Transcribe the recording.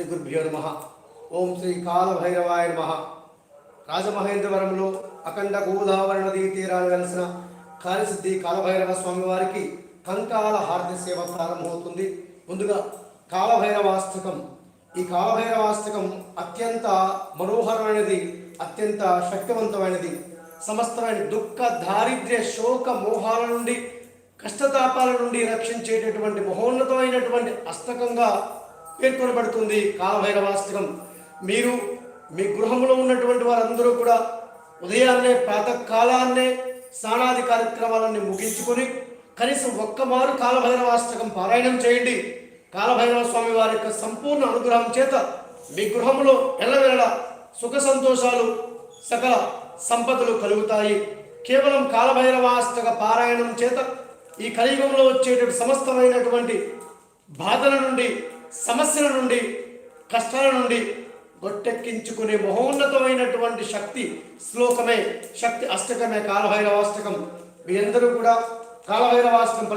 శ్రీ గురుభ్యో నమ. ఓం శ్రీ కాలభైరవాయ నమ. రాజమహేంద్రవరంలో అఖండ గోదావరి నదీ తీరాన్ని కలిసిన కాళిసిద్ధి కాలభైరవ స్వామి వారికి కంకాల హారతి సేవ ప్రారంభమవుతుంది. ముందుగా కాలభైరవాస్తకం ఈ కాలభైరవాస్తకం అత్యంత మనోహరమైనది అత్యంత శక్తివంతమైనది. సమస్తమైన దుఃఖ దారిద్ర్య శోక మోహాల నుండి కష్టతాపాల నుండి రక్షించేటటువంటి మహోన్నతమైనటువంటి అస్తకంగా పేర్కొనబడుతుంది. కాలభైరవాస్త్రం. మీరు మీ గృహంలో ఉన్నటువంటి వారందరూ కూడా ఉదయాన్నే ప్రాతకాలాన్నే స్నానాది కార్యక్రమాలన్నీ ముగించుకొని కనీసం ఒక్క మారు కాలభైరవాష్టకం పారాయణం చేయండి. కాలభైరవ స్వామి వారి యొక్క సంపూర్ణ అనుగ్రహం చేత మీ గృహంలో ఎల్లవెల్ల సుఖ సంతోషాలు సకల సంపదలు కలుగుతాయి. కేవలం కాలభైరవాష్టక పారాయణం చేత ఈ కలియుగంలో వచ్చేటువంటి సమస్తమైనటువంటి బాధల నుండి సమస్యల నుండి కష్టాల నుండి గొట్టెక్కించుకునే మహోన్నతమైనటువంటి శక్తి శ్లోకమే శక్తి అష్టకమే కాలభైరవాష్టకం మీ అందరూ కూడా కాలభైరవాష్టకం